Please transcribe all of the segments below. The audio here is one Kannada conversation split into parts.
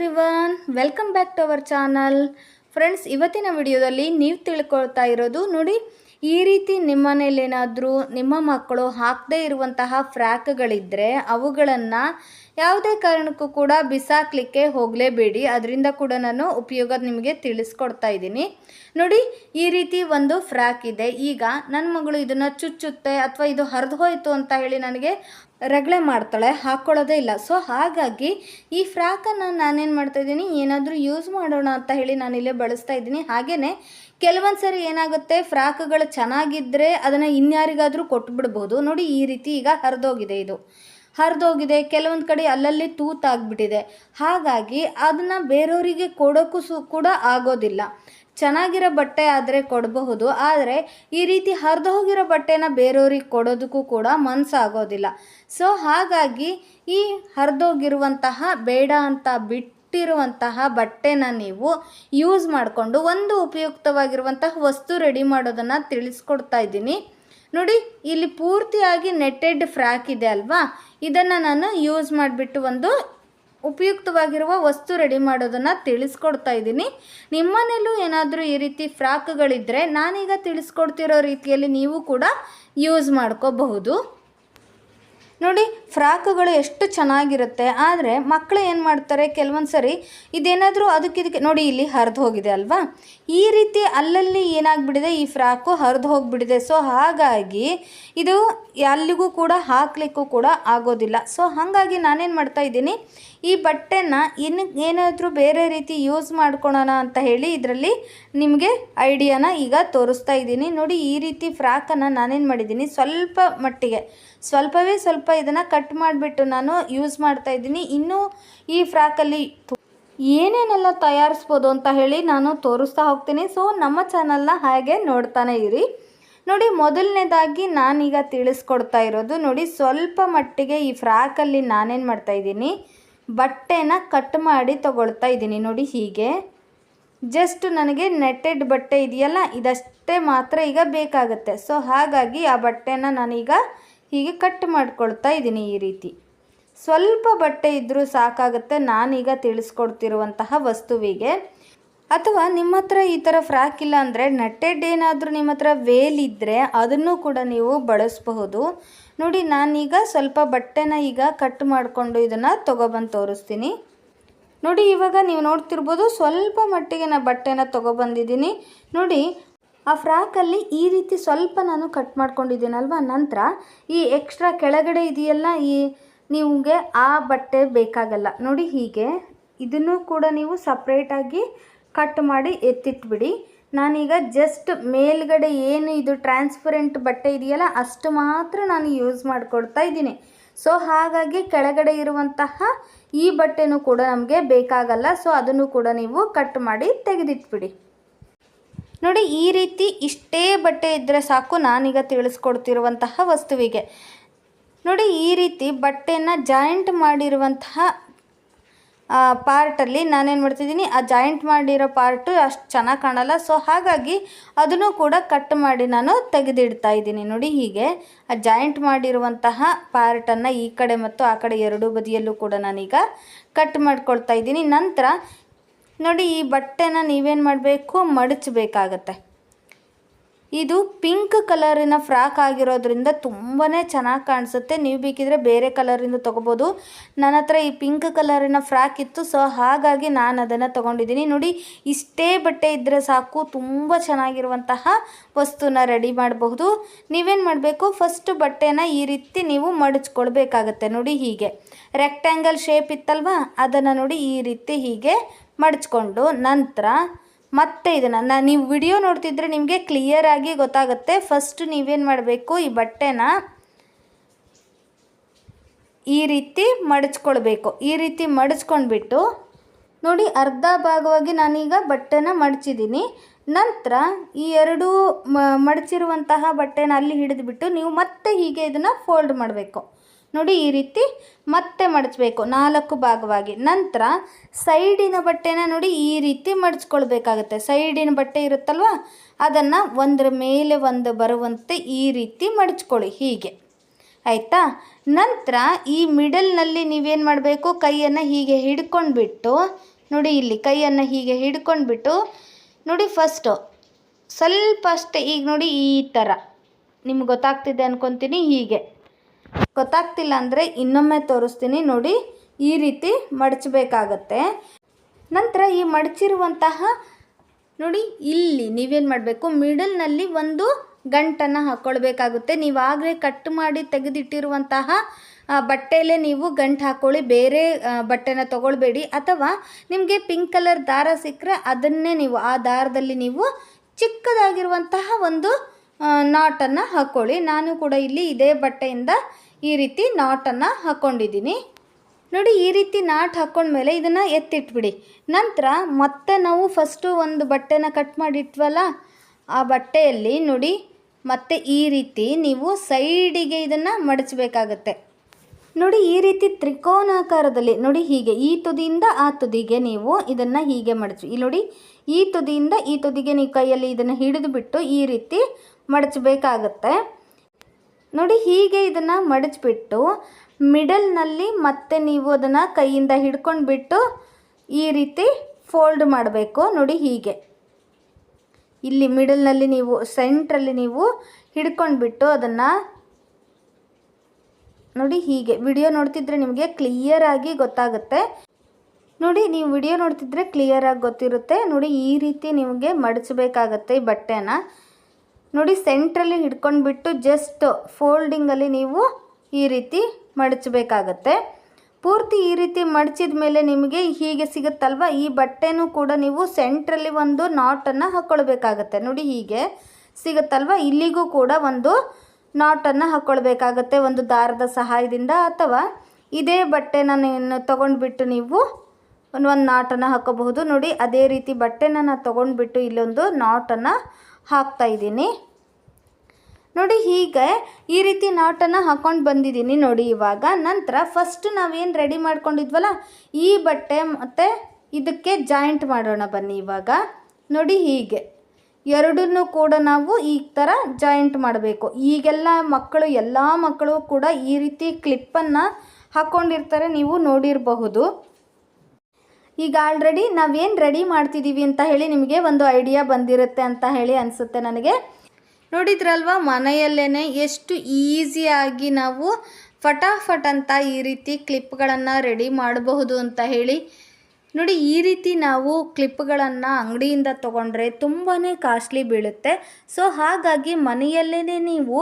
Everyone welcome back to our channel. Friends ಇವತ್ತಿನ ವಿಡಿಯೋದಲ್ಲಿ ನೀವು ತಿಳ್ಕೊಳ್ತಾ ಇರೋದು ನೋಡಿ ಈ ರೀತಿ ನಿಮ್ಮ ಮನೇಲೇನಾದರೂ ನಿಮ್ಮ ಮಕ್ಕಳು ಹಾಕದೇ ಇರುವಂತಹ ಫ್ರ್ಯಾಕ್ಗಳಿದ್ದರೆ ಅವುಗಳನ್ನು ಯಾವುದೇ ಕಾರಣಕ್ಕೂ ಕೂಡ ಬಿಸಾಕಲಿಕ್ಕೆ ಹೋಗಲೇಬೇಡಿ. ಅದರಿಂದ ಕೂಡ ನಾನು ಉಪಯೋಗ ನಿಮಗೆ ತಿಳಿಸ್ಕೊಡ್ತಾ ಇದ್ದೀನಿ. ನೋಡಿ, ಈ ರೀತಿ ಒಂದು ಫ್ರ್ಯಾಕ್ ಇದೆ. ಈಗ ನನ್ನ ಮಗಳು ಇದನ್ನು ಚುಚ್ಚುತ್ತೆ ಅಥವಾ ಇದು ಹರಿದು ಹೋಯಿತು ಅಂತ ಹೇಳಿ ನನಗೆ ರಗಳೆ ಮಾಡ್ತಾಳೆ ಹಾಕ್ಕೊಳ್ಳೋದೇ ಇಲ್ಲ. ಸೊ ಹಾಗಾಗಿ ಈ ಫ್ರಾಕನ್ನು ನಾನೇನು ಮಾಡ್ತಾ ಇದ್ದೀನಿ, ಏನಾದರೂ ಯೂಸ್ ಮಾಡೋಣ ಅಂತ ಹೇಳಿ ನಾನಿಲ್ಲೇ ಬಳಸ್ತಾ ಇದ್ದೀನಿ. ಹಾಗೆಯೇ ಕೆಲವೊಂದು ಸರಿ ಏನಾಗುತ್ತೆ, ಫ್ರಾಕ್ಗಳು ಚೆನ್ನಾಗಿದ್ದರೆ ಅದನ್ನು ಇನ್ಯಾರಿಗಾದರೂ ಕೊಟ್ಬಿಡ್ಬೋದು. ನೋಡಿ ಈ ರೀತಿ ಈಗ ಹರಿದೋಗಿದೆ ಇದು. ಹರಿದೋಗಿದೆ, ಕೆಲವೊಂದು ಕಡೆ ಅಲ್ಲಲ್ಲಿ ತೂತಾಗ್ಬಿಟ್ಟಿದೆ. ಹಾಗಾಗಿ ಅದನ್ನು ಬೇರೆಯವರಿಗೆ ಕೊಡೋಕ್ಕೂ ಸು ಕೂಡ ಆಗೋದಿಲ್ಲ. ಚೆನ್ನಾಗಿರೋ ಬಟ್ಟೆ ಆದರೆ ಕೊಡಬಹುದು, ಆದರೆ ಈ ರೀತಿ ಹರಿದು ಹೋಗಿರೋ ಬಟ್ಟೆನ ಬೇರೆಯವ್ರಿಗೆ ಕೊಡೋದಕ್ಕೂ ಕೂಡ ಮನಸ್ಸಾಗೋದಿಲ್ಲ ಸೊ ಹಾಗಾಗಿ ಈ ಹರಿದೋಗಿರುವಂತಹ ಬೇಡ ಅಂತ ಬಿಟ್ಟಿರುವಂತಹ ಬಟ್ಟೆನ ನೀವು ಯೂಸ್ ಮಾಡಿಕೊಂಡು ಒಂದು ಉಪಯುಕ್ತವಾಗಿರುವಂತಹ ವಸ್ತು ರೆಡಿ ಮಾಡೋದನ್ನು ತಿಳಿಸ್ಕೊಡ್ತಾ ಇದ್ದೀನಿ. ನೋಡಿ, ಇಲ್ಲಿ ಪೂರ್ತಿಯಾಗಿ ನೆಟ್ಟೆಡ್ ಫ್ರಾಕ್ ಇದೆ ಅಲ್ವಾ? ಇದನ್ನು ನಾನು ಯೂಸ್ ಮಾಡಿಬಿಟ್ಟು ಒಂದು ಉಪಯುಕ್ತವಾಗಿರುವ ವಸ್ತು ರೆಡಿ ಮಾಡೋದನ್ನು ತಿಳಿಸ್ಕೊಡ್ತಾ ಇದ್ದೀನಿ. ನಿಮ್ಮನೇಲೂ ಏನಾದರೂ ಈ ರೀತಿ ಫ್ರಾಕ್ಗಳಿದ್ದರೆ ನಾನೀಗ ತಿಳಿಸ್ಕೊಡ್ತಿರೋ ರೀತಿಯಲ್ಲಿ ನೀವು ಕೂಡ ಯೂಸ್ ಮಾಡ್ಕೋಬಹುದು. ನೋಡಿ, ಫ್ರಾಕುಗಳು ಎಷ್ಟು ಚೆನ್ನಾಗಿರುತ್ತೆ. ಆದರೆ ಮಕ್ಕಳು ಏನು ಮಾಡ್ತಾರೆ ಕೆಲವೊಂದು ಸರಿ ಇದೇನಾದರೂ ಅದಕ್ಕೆ ಇದಕ್ಕೆ, ನೋಡಿ ಇಲ್ಲಿ ಹರಿದು ಹೋಗಿದೆ ಅಲ್ವಾ? ಈ ರೀತಿ ಅಲ್ಲಲ್ಲಿ ಏನಾಗ್ಬಿಟ್ಟಿದೆ, ಈ ಫ್ರಾಕು ಹರಿದು ಹೋಗಿಬಿಡಿದೆ ಸೊ ಹಾಗಾಗಿ ಇದು ಎಲ್ಲಿಗೂ ಕೂಡ ಹಾಕಲಿಕ್ಕೂ ಕೂಡ ಆಗೋದಿಲ್ಲ. ಸೊ ಹಾಗಾಗಿ ನಾನೇನು ಮಾಡ್ತಾ ಇದ್ದೀನಿ, ಈ ಬಟ್ಟೆನ ಇನ್ನು ಏನಾದರೂ ಬೇರೆ ರೀತಿ ಯೂಸ್ ಮಾಡ್ಕೊಳೋಣ ಅಂತ ಹೇಳಿ ಇದರಲ್ಲಿ ನಿಮಗೆ ಐಡಿಯಾನ ಈಗ ತೋರಿಸ್ತಾ ಇದ್ದೀನಿ. ನೋಡಿ, ಈ ರೀತಿ ಫ್ರಾಕನ್ನು ನಾನೇನು ಮಾಡಿದ್ದೀನಿ, ಸ್ವಲ್ಪ ಮಟ್ಟಿಗೆ. ಸ್ವಲ್ಪವೇ ಸ್ವಲ್ಪ ಇದನ್ನು ಕಟ್ ಮಾಡಿಬಿಟ್ಟು ನಾನು ಯೂಸ್ ಮಾಡ್ತಾ ಇದ್ದೀನಿ. ಇನ್ನೂ ಈ ಫ್ರಾಕಲ್ಲಿ ಏನೇನೆಲ್ಲ ತಯಾರಿಸ್ಬೋದು ಅಂತ ಹೇಳಿ ನಾನು ತೋರಿಸ್ತಾ ಹೋಗ್ತೀನಿ. ಸೊ ನಮ್ಮ ಚಾನಲ್ನ ಹಾಗೆ ನೋಡ್ತಾನೆ ಇರಿ. ನೋಡಿ, ಮೊದಲನೇದಾಗಿ ನಾನೀಗ ತಿಳಿಸ್ಕೊಡ್ತಾ ಇರೋದು, ನೋಡಿ, ಸ್ವಲ್ಪ ಮಟ್ಟಿಗೆ ಈ ಫ್ರಾಕಲ್ಲಿ ನಾನೇನು ಮಾಡ್ತಾ ಇದ್ದೀನಿ, ಬಟ್ಟೆನ ಕಟ್ ಮಾಡಿ ತಗೊಳ್ತಾ ಇದ್ದೀನಿ. ನೋಡಿ, ಹೀಗೆ. ಜಸ್ಟ್ ನನಗೆ ನೆಟ್ಟೆಡ್ ಬಟ್ಟೆ ಇದೆಯಲ್ಲ, ಇದಷ್ಟೇ ಮಾತ್ರ ಈಗ ಬೇಕಾಗುತ್ತೆ. ಸೊ ಹಾಗಾಗಿ ಆ ಬಟ್ಟೆನ ನಾನೀಗ ಹೀಗೆ ಕಟ್ ಮಾಡ್ಕೊಳ್ತಾ ಇದ್ದೀನಿ ಈ ರೀತಿ. ಸ್ವಲ್ಪ ಬಟ್ಟೆ ಇದ್ದರೂ ಸಾಕಾಗುತ್ತೆ. ನಾನೀಗ ತಿಳಿಸ್ಕೊಡ್ತಿರುವಂತಹ ವಸ್ತುವಿಗೆ. ಅಥವಾ ನಿಮ್ಮ ಹತ್ರ ಈ ಥರ ಫ್ರಾಕ್ ಇಲ್ಲ ಅಂದರೆ ನಟ್ಟೆಡ್ ಏನಾದರೂ ನಿಮ್ಮ ಹತ್ರ ವೇಲ್ ಇದ್ದರೆ ಅದನ್ನು ಕೂಡ ನೀವು ಬಳಸಬಹುದು. ನೋಡಿ, ನಾನೀಗ ಸ್ವಲ್ಪ ಬಟ್ಟೆನ ಈಗ ಕಟ್ ಮಾಡಿಕೊಂಡು ಇದನ್ನು ತೊಗೊಬಂದು ತೋರಿಸ್ತೀನಿ. ನೋಡಿ, ಇವಾಗ ನೀವು ನೋಡ್ತಿರ್ಬೋದು, ಸ್ವಲ್ಪ ಮಟ್ಟಿಗೆ ನಾನು ಬಟ್ಟೆನ ತೊಗೊಬಂದಿದ್ದೀನಿ. ನೋಡಿ ಆ ಫ್ರಾಕಲ್ಲಿ ಈ ರೀತಿ ಸ್ವಲ್ಪ ನಾನು ಕಟ್ ಮಾಡ್ಕೊಂಡಿದ್ದೀನಲ್ವ? ನಂತರ ಈ ಎಕ್ಸ್ಟ್ರಾ ಕೆಳಗಡೆ ಇದೆಯಲ್ಲ, ಈ ನಿಮಗೆ ಆ ಬಟ್ಟೆ ಬೇಕಾಗಲ್ಲ. ನೋಡಿ ಹೀಗೆ, ಇದನ್ನು ಕೂಡ ನೀವು ಸಪ್ರೇಟಾಗಿ ಕಟ್ ಮಾಡಿ ಎತ್ತಿಟ್ಬಿಡಿ. ನಾನೀಗ ಜಸ್ಟ್ ಮೇಲ್ಗಡೆ ಏನು ಇದು ಟ್ರಾನ್ಸ್ಪರೆಂಟ್ ಬಟ್ಟೆ ಇದೆಯಲ್ಲ, ಅಷ್ಟು ಮಾತ್ರ ನಾನು ಯೂಸ್ ಮಾಡಿಕೊಡ್ತಾ ಇದ್ದೀನಿ. ಸೊ ಹಾಗಾಗಿ ಕೆಳಗಡೆ ಇರುವಂತಹ ಈ ಬಟ್ಟೆನೂ ಕೂಡ ನಮಗೆ ಬೇಕಾಗಲ್ಲ. ಸೊ ಅದನ್ನು ಕೂಡ ನೀವು ಕಟ್ ಮಾಡಿ ತೆಗೆದಿಟ್ಬಿಡಿ. ನೋಡಿ, ಈ ರೀತಿ ಇಷ್ಟೇ ಬಟ್ಟೆ ಇದ್ದರೆ ಸಾಕು, ನಾನೀಗ ತಿಳಿಸ್ಕೊಡ್ತಿರುವಂತಹ ವಸ್ತುವಿಗೆ. ನೋಡಿ, ಈ ರೀತಿ ಬಟ್ಟೆನ ಜಾಯಿಂಟ್ ಮಾಡಿರುವಂತಹ ಪಾರ್ಟಲ್ಲಿ ನಾನೇನು ಮಾಡ್ತಿದ್ದೀನಿ, ಆ ಜಾಯಿಂಟ್ ಮಾಡಿರೋ ಪಾರ್ಟು ಅಷ್ಟು ಚೆನ್ನಾಗಿ ಕಾಣಲ್ಲ. ಸೊ, ಹಾಗಾಗಿ ಅದನ್ನು ಕೂಡ ಕಟ್ ಮಾಡಿ ನಾನು ತೆಗೆದಿಡ್ತಾ ಇದ್ದೀನಿ. ನೋಡಿ, ಹೀಗೆ ಆ ಜಾಯಿಂಟ್ ಮಾಡಿರುವಂತಹ ಪಾರ್ಟನ್ನು ಈ ಕಡೆ ಮತ್ತು ಆ ಕಡೆ ಎರಡೂ ಬದಿಯಲ್ಲೂ ಕೂಡ ನಾನೀಗ ಕಟ್ ಮಾಡ್ಕೊಳ್ತಾ ಇದ್ದೀನಿ. ನಂತರ ನೋಡಿ, ಈ ಬಟ್ಟೆನ ನೀವೇನು ಮಾಡಬೇಕು? ಮಡಚಬೇಕಾಗತ್ತೆ. ಇದು ಪಿಂಕ್ ಕಲರಿನ ಫ್ರಾಕ್ ಆಗಿರೋದ್ರಿಂದ ತುಂಬಾ ಚೆನ್ನಾಗಿ ಕಾಣಿಸುತ್ತೆ. ನೀವು ಬೇಕಿದ್ರೆ ಬೇರೆ ಕಲರಿಂದ ತೊಗೋಬೋದು. ನನ್ನ ಹತ್ರ ಈ ಪಿಂಕ್ ಕಲರಿನ ಫ್ರಾಕ್ ಇತ್ತು, ಸೊ ಹಾಗಾಗಿ ನಾನು ಅದನ್ನು ತೊಗೊಂಡಿದ್ದೀನಿ. ನೋಡಿ, ಇಷ್ಟೇ ಬಟ್ಟೆ ಇದ್ದರೆ ಸಾಕು, ತುಂಬ ಚೆನ್ನಾಗಿರುವಂತಹ ವಸ್ತುನ ರೆಡಿ ಮಾಡಬಹುದು. ನೀವೇನು ಮಾಡಬೇಕು? ಫಸ್ಟ್ ಬಟ್ಟೆನ ಈ ರೀತಿ ನೀವು ಮಡಚ್ಕೊಳ್ಬೇಕಾಗತ್ತೆ. ನೋಡಿ ಹೀಗೆ. ರೆಕ್ಟ್ಯಾಂಗಲ್ ಶೇಪ್ ಇತ್ತಲ್ವಾ? ಅದನ್ನು ನೋಡಿ ಈ ರೀತಿ ಹೀಗೆ ಮಡಚ್ಕೊಂಡು ನಂತರ ಮತ್ತೆ ಇದನ್ನು ನಾನು ನೀವು ವಿಡಿಯೋ ನೋಡ್ತಿದ್ರೆ ನಿಮಗೆ ಕ್ಲಿಯರಾಗಿ ಗೊತ್ತಾಗುತ್ತೆ. ಫಸ್ಟ್ ನೀವೇನು ಮಾಡಬೇಕು? ಈ ಬಟ್ಟೆನ ಈ ರೀತಿ ಮಡಚ್ಕೊಳ್ಬೇಕು. ಈ ರೀತಿ ಮಡಚ್ಕೊಂಡ್ಬಿಟ್ಟು ನೋಡಿ ಅರ್ಧ ಭಾಗವಾಗಿ ನಾನೀಗ ಬಟ್ಟೆನ ಮಡಚಿದ್ದೀನಿ. ನಂತರ ಈ ಎರಡು ಮಡಚಿರುವಂತಹ ಬಟ್ಟೆನ ಅಲ್ಲಿ ಹಿಡಿದುಬಿಟ್ಟು ನೀವು ಮತ್ತೆ ಹೀಗೆ ಇದನ್ನು ಫೋಲ್ಡ್ ಮಾಡಬೇಕು. ನೋಡಿ ಈ ರೀತಿ ಮತ್ತೆ ಮಡಚಬೇಕು, ನಾಲ್ಕು ಭಾಗವಾಗಿ. ನಂತರ ಸೈಡಿನ ಬಟ್ಟೆನ ನೋಡಿ ಈ ರೀತಿ ಮಡಚ್ಕೊಳ್ಬೇಕಾಗತ್ತೆ. ಸೈಡಿನ ಬಟ್ಟೆ ಇರುತ್ತಲ್ವ, ಅದನ್ನು ಒಂದರ ಮೇಲೆ ಒಂದು ಬರುವಂತೆ ಈ ರೀತಿ ಮಡಚ್ಕೊಳ್ಳಿ, ಹೀಗೆ. ಆಯಿತಾ? ನಂತರ ಈ ಮಿಡಲ್ನಲ್ಲಿ ನೀವೇನು ಮಾಡಬೇಕು? ಕೈಯನ್ನು ಹೀಗೆ ಹಿಡ್ಕೊಂಡ್ಬಿಟ್ಟು, ನೋಡಿ ಇಲ್ಲಿ ಕೈಯನ್ನು ಹೀಗೆ ಹಿಡ್ಕೊಂಡ್ಬಿಟ್ಟು, ನೋಡಿ ಫಸ್ಟು ಸ್ವಲ್ಪ ಅಷ್ಟೇ, ಈಗ ನೋಡಿ ಈ ಥರ ನಿಮ್ಗೆ ಗೊತ್ತಾಗ್ತಿದೆ ಅನ್ಕೊತೀನಿ, ಹೀಗೆ. ಗೊತ್ತಾಗ್ತಿಲ್ಲ ಅಂದರೆ ಇನ್ನೊಮ್ಮೆ ತೋರಿಸ್ತೀನಿ ನೋಡಿ. ಈ ರೀತಿ ಮಡಚಬೇಕಾಗತ್ತೆ. ನಂತರ ಈ ಮಡಚಿರುವಂತಹ ನೋಡಿ, ಇಲ್ಲಿ ನೀವೇನು ಮಾಡಬೇಕು? ಮಿಡಲ್ನಲ್ಲಿ ಒಂದು ಗಂಟನ್ನು ಹಾಕ್ಕೊಳ್ಬೇಕಾಗುತ್ತೆ ನೀವು ಆಗಲೇ ಕಟ್ ಮಾಡಿ ತೆಗೆದಿಟ್ಟಿರುವಂತಹ ಬಟ್ಟೆಯಲ್ಲೇ ನೀವು ಗಂಟು ಹಾಕ್ಕೊಳ್ಳಿ ಬೇರೆ ಬಟ್ಟೆನ ತೊಗೊಳ್ಬೇಡಿ. ಅಥವಾ ನಿಮಗೆ ಪಿಂಕ್ ಕಲರ್ ದಾರ ಸಿಕ್ಕರೆ ಅದನ್ನೇ ನೀವು, ಆ ದಾರದಲ್ಲಿ ನೀವು ಚಿಕ್ಕದಾಗಿರುವಂತಹ ಒಂದು ನಾಟನ್ನು ಹಾಕ್ಕೊಳ್ಳಿ ನಾನು ಕೂಡ ಇಲ್ಲಿ ಇದೇ ಬಟ್ಟೆಯಿಂದ ಈ ರೀತಿ ನಾಟನ್ನು ಹಾಕ್ಕೊಂಡಿದ್ದೀನಿ ನೋಡಿ, ಈ ರೀತಿ ನಾಟ್ ಹಾಕ್ಕೊಂಡ್ಮೇಲೆ ಇದನ್ನು ಎತ್ತಿಟ್ಬಿಡಿ. ನಂತರ ಮತ್ತೆ ನಾವು ಫಸ್ಟು ಒಂದು ಬಟ್ಟೆನ ಕಟ್ ಮಾಡಿಟ್ವಲ್ಲ, ಆ ಬಟ್ಟೆಯಲ್ಲಿ ನೋಡಿ, ಮತ್ತೆ ಈ ರೀತಿ ನೀವು ಸೈಡಿಗೆ ಇದನ್ನು ಮಡಚಬೇಕಾಗತ್ತೆ. ನೋಡಿ, ಈ ರೀತಿ ತ್ರಿಕೋನಾಕಾರದಲ್ಲಿ, ನೋಡಿ ಹೀಗೆ, ಈ ತುದಿಯಿಂದ ಆ ತುದಿಗೆ ನೀವು ಇದನ್ನು ಹೀಗೆ ಮಡಚಿ. ಇಲ್ಲಿ ನೋಡಿ, ಈ ತುದಿಯಿಂದ ಈ ತುದಿಗೆ ನೀವು ಕೈಯಲ್ಲಿ ಇದನ್ನು ಹಿಡಿದು ಬಿಟ್ಟು ಈ ರೀತಿ ಮಡಚಬೇಕಾಗತ್ತೆ. ನೋಡಿ ಹೀಗೆ ಇದನ್ನು ಮಡಚಿಬಿಟ್ಟು ಮಿಡಲ್ನಲ್ಲಿ ಮತ್ತೆ ನೀವು ಅದನ್ನು ಕೈಯಿಂದ ಹಿಡ್ಕೊಂಡು ಬಿಟ್ಟು ಈ ರೀತಿ ಫೋಲ್ಡ್ ಮಾಡಬೇಕು. ನೋಡಿ ಹೀಗೆ. ಇಲ್ಲಿ ಮಿಡಲ್ನಲ್ಲಿ ನೀವು, ಸೆಂಟ್ರಲ್ಲಿ ನೀವು ಹಿಡ್ಕೊಂಡ್ಬಿಟ್ಟು ಅದನ್ನು ನೋಡಿ ಹೀಗೆ. ವಿಡಿಯೋ ನೋಡ್ತಿದ್ರೆ ನಿಮಗೆ ಕ್ಲಿಯರ್ ಆಗಿ ಗೊತ್ತಾಗುತ್ತೆ. ನೋಡಿ, ನೀವು ವಿಡಿಯೋ ನೋಡ್ತಿದ್ರೆ ಕ್ಲಿಯರ್ ಆಗಿ ಗೊತ್ತಿರುತ್ತೆ. ನೋಡಿ, ಈ ರೀತಿ ನಿಮಗೆ ಮಡಚಬೇಕಾಗತ್ತೆ ಈ ಬಟ್ಟೆನ. ನೋಡಿ ಸೆಂಟ್ರಲ್ಲಿ ಹಿಡ್ಕೊಂಡ್ಬಿಟ್ಟು ಜಸ್ಟ್ ಫೋಲ್ಡಿಂಗಲ್ಲಿ ನೀವು ಈ ರೀತಿ ಮಡಚಬೇಕಾಗತ್ತೆ. ಪೂರ್ತಿ ಈ ರೀತಿ ಮಡಚಿದ ಮೇಲೆ ನಿಮಗೆ ಹೀಗೆ ಸಿಗುತ್ತಲ್ವ? ಈ ಬಟ್ಟೆನೂ ಕೂಡ ನೀವು ಸೆಂಟ್ರಲ್ಲಿ ಒಂದು ನಾಟನ್ನು ಹಾಕ್ಕೊಳ್ಬೇಕಾಗತ್ತೆ ನೋಡಿ ಹೀಗೆ ಸಿಗುತ್ತಲ್ವ? ಇಲ್ಲಿಗೂ ಕೂಡ ಒಂದು ನಾಟನ್ನು ಹಾಕ್ಕೊಳ್ಬೇಕಾಗತ್ತೆ ಒಂದು ದಾರದ ಸಹಾಯದಿಂದ ಅಥವಾ ಇದೇ ಬಟ್ಟೆನ ನೀನು ತೊಗೊಂಡ್ಬಿಟ್ಟು ನೀವು ಒಂದು ನಾಟನ್ನು ಹಾಕೋಬಹುದು. ನೋಡಿ ಅದೇ ರೀತಿ ಬಟ್ಟೆನ ನಾನು ತೊಗೊಂಡ್ಬಿಟ್ಟು ಇಲ್ಲೊಂದು ನಾಟನ್ನು ಹಾಕ್ತಾ ಇದ್ದೀನಿ. ನೋಡಿ ಹೀಗೆ ಈ ರೀತಿ ನಾಟನ್ನು ಹಾಕ್ಕೊಂಡು ಬಂದಿದ್ದೀನಿ ನೋಡಿ ಇವಾಗ. ನಂತರ ಫಸ್ಟ್ ನಾವೇನು ರೆಡಿ ಮಾಡ್ಕೊಂಡಿದ್ವಲ್ಲ, ಈ ಬಟ್ಟೆ ಮತ್ತು ಇದಕ್ಕೆ ಜಾಯಿಂಟ್ ಮಾಡೋಣ ಬನ್ನಿ ಇವಾಗ. ನೋಡಿ ಹೀಗೆ. ಎರಡನ್ನೂ ಕೂಡ ನಾವು ಈ ಥರ ಜಾಯಿಂಟ್ ಮಾಡಬೇಕು. ಈಗೆಲ್ಲ ಮಕ್ಕಳು, ಎಲ್ಲ ಮಕ್ಕಳು ಕೂಡ ಈ ರೀತಿ ಕ್ಲಿಪ್ಪನ್ನು ಹಾಕ್ಕೊಂಡಿರ್ತಾರೆ ನೀವು ನೋಡಿರಬಹುದು. ಈಗ ಆಲ್ರೆಡಿ ನಾವೇನು ರೆಡಿ ಮಾಡ್ತಿದ್ದೀವಿ ಅಂತ ಹೇಳಿ ನಿಮಗೆ ಒಂದು ಐಡಿಯಾ ಬಂದಿರುತ್ತೆ ಅಂತ ಹೇಳಿ ಅನಿಸುತ್ತೆ ನನಗೆ. ನೋಡಿದ್ರಲ್ವ ಮನೆಯಲ್ಲೇ ಎಷ್ಟು ಈಸಿಯಾಗಿ ನಾವು ಫಟಾಫಟ್ ಅಂತ ಈ ರೀತಿ ಕ್ಲಿಪ್ಗಳನ್ನು ರೆಡಿ ಮಾಡಬಹುದು ಅಂತ ಹೇಳಿ. ನೋಡಿ, ಈ ರೀತಿ ನಾವು ಕ್ಲಿಪ್ಗಳನ್ನು ಅಂಗಡಿಯಿಂದ ತೊಗೊಂಡ್ರೆ ತುಂಬಾ ಕಾಸ್ಟ್ಲಿ ಬೀಳುತ್ತೆ. ಸೊ, ಹಾಗಾಗಿ ಮನೆಯಲ್ಲೇ ನೀವು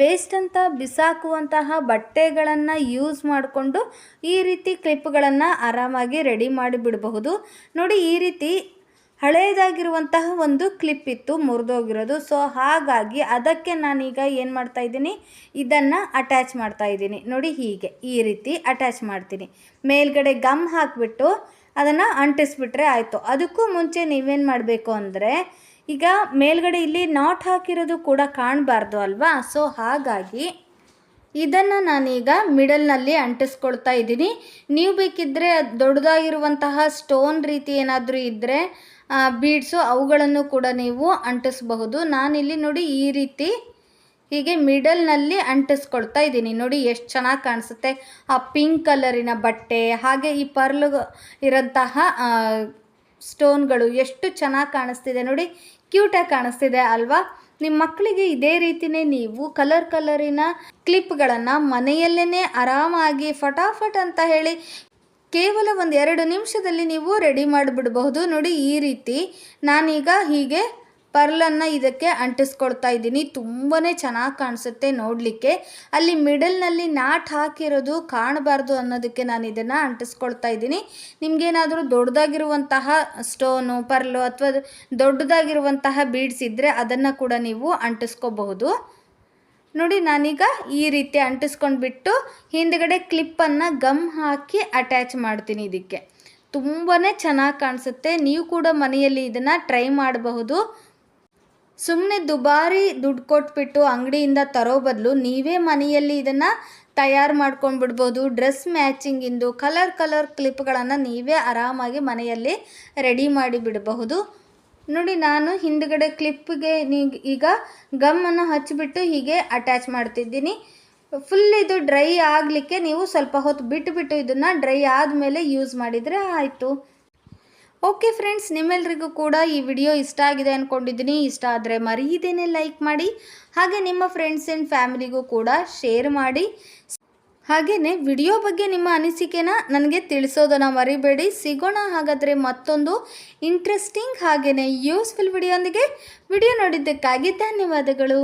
ವೇಸ್ಟ್ ಅಂತ ಬಿಸಾಕುವಂತಹ ಬಟ್ಟೆಗಳನ್ನು ಯೂಸ್ ಮಾಡಿಕೊಂಡು ಈ ರೀತಿ ಕ್ಲಿಪ್ಗಳನ್ನು ಆರಾಮಾಗಿ ರೆಡಿ ಮಾಡಿಬಿಡಬಹುದು ನೋಡಿ, ಈ ರೀತಿ ಹಳೆಯದಾಗಿರುವಂತಹ ಒಂದು ಕ್ಲಿಪ್ ಇತ್ತು, ಮುರಿದೋಗಿರೋದು. ಸೊ, ಹಾಗಾಗಿ ಅದಕ್ಕೆ ನಾನೀಗ ಏನು ಮಾಡ್ತಾ ಇದ್ದೀನಿ? ಇದನ್ನು ಅಟ್ಯಾಚ್ ಮಾಡ್ತಾ ಇದ್ದೀನಿ. ನೋಡಿ, ಹೀಗೆ ಈ ರೀತಿ ಅಟ್ಯಾಚ್ ಮಾಡ್ತೀನಿ. ಮೇಲ್ಗಡೆ ಗಮ್ ಹಾಕಿಬಿಟ್ಟು ಅದನ್ನು ಅಂಟಿಸ್ಬಿಟ್ರೆ ಆಯಿತು. ಅದಕ್ಕೂ ಮುಂಚೆ ನೀವೇನು ಮಾಡಬೇಕು ಅಂದರೆ, ಈಗ ಮೇಲ್ಗಡೆ ಇಲ್ಲಿ ನಾಟ್ ಹಾಕಿರೋದು ಕೂಡ ಕಾಣಬಾರ್ದು ಅಲ್ವಾ? ಸೊ ಹಾಗಾಗಿ ಇದನ್ನು ನಾನೀಗ ಮಿಡಲ್ನಲ್ಲಿ ಅಂಟಿಸ್ಕೊಳ್ತಾ ಇದ್ದೀನಿ. ನೀವು ಬೇಕಿದ್ದರೆ ದೊಡ್ಡದಾಗಿರುವಂತಹ ಸ್ಟೋನ್ ರೀತಿ ಏನಾದರೂ ಇದ್ದರೆ ಬೀಡ್ಸು ಅವುಗಳನ್ನು ಕೂಡ ನೀವು ಅಂಟಿಸಬಹುದು. ನಾನಿಲ್ಲಿ ನೋಡಿ ಈ ರೀತಿ ಹೀಗೆ ಮಿಡಲ್ನಲ್ಲಿ ಅಂಟಿಸ್ಕೊಳ್ತಾ ಇದ್ದೀನಿ. ನೋಡಿ, ಎಷ್ಟು ಚೆನ್ನಾಗಿ ಕಾಣಿಸುತ್ತೆ. ಆ ಪಿಂಕ್ ಕಲರಿನ ಬಟ್ಟೆ, ಹಾಗೆ ಈ ಪರ್ಲು ಇರೋಂತಹ ಸ್ಟೋನ್ಗಳು ಎಷ್ಟು ಚೆನ್ನಾಗಿ ಕಾಣಿಸ್ತಿದೆ. ನೋಡಿ ಕ್ಯೂಟಾಗಿ ಕಾಣಿಸ್ತಿದೆ ಅಲ್ವಾ? ನಿಮ್ಮ ಮಕ್ಕಳಿಗೆ ಇದೇ ರೀತಿಯೇ ನೀವು ಕಲರ್ ಕಲರಿನ ಕ್ಲಿಪ್ಗಳನ್ನು ಮನೆಯಲ್ಲೇ ಆರಾಮಾಗಿ ಫಟಾಫಟ್ ಅಂತ ಹೇಳಿ ಕೇವಲ ಒಂದು ಎರಡು ನಿಮಿಷದಲ್ಲಿ ನೀವು ರೆಡಿ ಮಾಡಿಬಿಡಬಹುದು. ನೋಡಿ, ಈ ರೀತಿ ನಾನೀಗ ಹೀಗೆ ಪರ್ಲನ್ನು ಇದಕ್ಕೆ ಅಂಟಿಸ್ಕೊಳ್ತಾ ಇದ್ದೀನಿ. ತುಂಬಾ ಚೆನ್ನಾಗಿ ಕಾಣಿಸುತ್ತೆ ನೋಡಲಿಕ್ಕೆ. ಅಲ್ಲಿ ಮಿಡಲ್ನಲ್ಲಿ ನಾಟ್ ಹಾಕಿರೋದು ಕಾಣಬಾರ್ದು ಅನ್ನೋದಕ್ಕೆ ನಾನು ಇದನ್ನು ಅಂಟಿಸ್ಕೊಳ್ತಾ ಇದ್ದೀನಿ. ನಿಮಗೇನಾದರೂ ದೊಡ್ಡದಾಗಿರುವಂತಹ ಸ್ಟೋನು, ಪರ್ಲು ಅಥವಾ ದೊಡ್ಡದಾಗಿರುವಂತಹ ಬೀಡ್ಸ್ ಇದ್ದರೆ ಅದನ್ನು ಕೂಡ ನೀವು ಅಂಟಿಸ್ಕೋಬಹುದು. ನೋಡಿ, ನಾನೀಗ ಈ ರೀತಿ ಅಂಟಿಸ್ಕೊಂಡ್ಬಿಟ್ಟು ಹಿಂದ್ಗಡೆ ಕ್ಲಿಪ್ಪನ್ನು ಗಮ್ ಹಾಕಿ ಅಟ್ಯಾಚ್ ಮಾಡ್ತೀನಿ ಇದಕ್ಕೆ. ತುಂಬಾ ಚೆನ್ನಾಗಿ ಕಾಣಿಸುತ್ತೆ. ನೀವು ಕೂಡ ಮನೆಯಲ್ಲಿ ಇದನ್ನು ಟ್ರೈ ಮಾಡಬಹುದು. ಸುಮ್ಮನೆ ದುಬಾರಿ ದುಡ್ಡು ಕೊಟ್ಬಿಟ್ಟು ಅಂಗಡಿಯಿಂದ ತರೋ ಬದಲು ನೀವೇ ಮನೆಯಲ್ಲಿ ಇದನ್ನು ತಯಾರು ಮಾಡ್ಕೊಂಡು ಬಿಡ್ಬೋದು ಡ್ರೆಸ್ ಮ್ಯಾಚಿಂಗಿಂದು ಕಲರ್ ಕಲರ್ ಕ್ಲಿಪ್ಗಳನ್ನು ನೀವೇ ಆರಾಮಾಗಿ ಮನೆಯಲ್ಲಿ ರೆಡಿ ಮಾಡಿ ಬಿಡಬಹುದು ನೋಡಿ, ನಾನು ಹಿಂದ್ಗಡೆ ಕ್ಲಿಪ್ಗೆ ಈಗ ಗಮ್ಮನ್ನು ಹಚ್ಚಿಬಿಟ್ಟು ಹೀಗೆ ಅಟ್ಯಾಚ್ ಮಾಡ್ತಿದ್ದೀನಿ. ಫುಲ್ ಇದು ಡ್ರೈ ಆಗಲಿಕ್ಕೆ ನೀವು ಸ್ವಲ್ಪ ಹೊತ್ತು ಬಿಟ್ಟು ಬಿಟ್ಟು ಇದನ್ನು ಡ್ರೈ ಆದಮೇಲೆ ಯೂಸ್ ಮಾಡಿದರೆ ಆಯಿತು. ಓಕೆ ಫ್ರೆಂಡ್ಸ್, ನಿಮ್ಮೆಲ್ರಿಗೂ ಕೂಡ ಈ ವಿಡಿಯೋ ಇಷ್ಟ ಆಗಿದೆ ಅಂದ್ಕೊಂಡಿದ್ದೀನಿ ಇಷ್ಟ ಆದರೆ ಮರೀದೇನೆ ಲೈಕ್ ಮಾಡಿ, ಹಾಗೆ ನಿಮ್ಮ ಫ್ರೆಂಡ್ಸ್ ಆ್ಯಂಡ್ ಫ್ಯಾಮಿಲಿಗೂ ಕೂಡ ಶೇರ್ ಮಾಡಿ. ಹಾಗೆಯೇ ವಿಡಿಯೋ ಬಗ್ಗೆ ನಿಮ್ಮ ಅನಿಸಿಕೆನ ನನಗೆ ತಿಳಿಸೋದನ್ನು ಮರಿಬೇಡಿ. ಸಿಗೋಣ ಹಾಗಾದರೆ ಮತ್ತೊಂದು ಇಂಟ್ರೆಸ್ಟಿಂಗ್ ಹಾಗೆಯೇ ಯೂಸ್ಫುಲ್ ವಿಡಿಯೋಂದಿಗೆ ವಿಡಿಯೋ ನೋಡಿದ್ದಕ್ಕಾಗಿ ಧನ್ಯವಾದಗಳು.